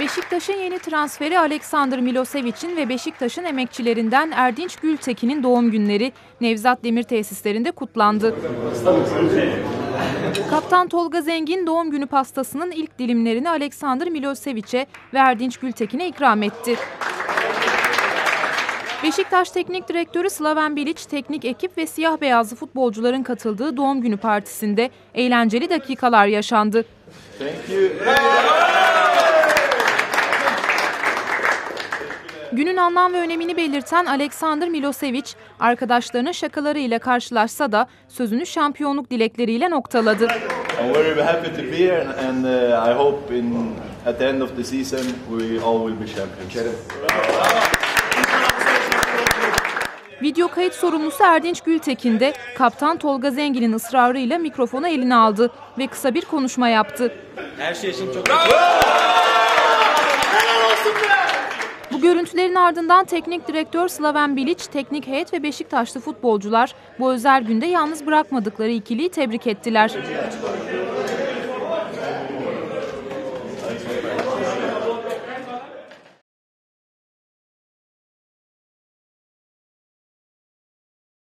Beşiktaş'ın yeni transferi Aleksandr Milosevic'in ve Beşiktaş'ın emekçilerinden Erdinç Gültekin'in doğum günleri Nevzat Demir tesislerinde kutlandı. Kaptan Tolga Zengin doğum günü pastasının ilk dilimlerini Aleksandr Milosevic'e ve Erdinç Gültekin'e ikram etti. Beşiktaş Teknik Direktörü Slaven Bilic, teknik ekip ve siyah beyazlı futbolcuların katıldığı doğum günü partisinde eğlenceli dakikalar yaşandı. Thank you. Günün anlam ve önemini belirten Aleksandr Milosevic, arkadaşlarının şakalarıyla karşılaşsa da sözünü şampiyonluk dilekleriyle noktaladı. I'm very happy to be here, and, and uh, I hope in at the end of the season we all will be champions. Video kayıt sorumlusu Erdinç Gültekin de kaptan Tolga Zengin'in ısrarıyla mikrofonu eline aldı ve kısa bir konuşma yaptı. Her şey için çok Bu görüntülerin ardından teknik direktör Slaven Bilic, teknik heyet ve Beşiktaşlı futbolcular bu özel günde yalnız bırakmadıkları ikiliyi tebrik ettiler.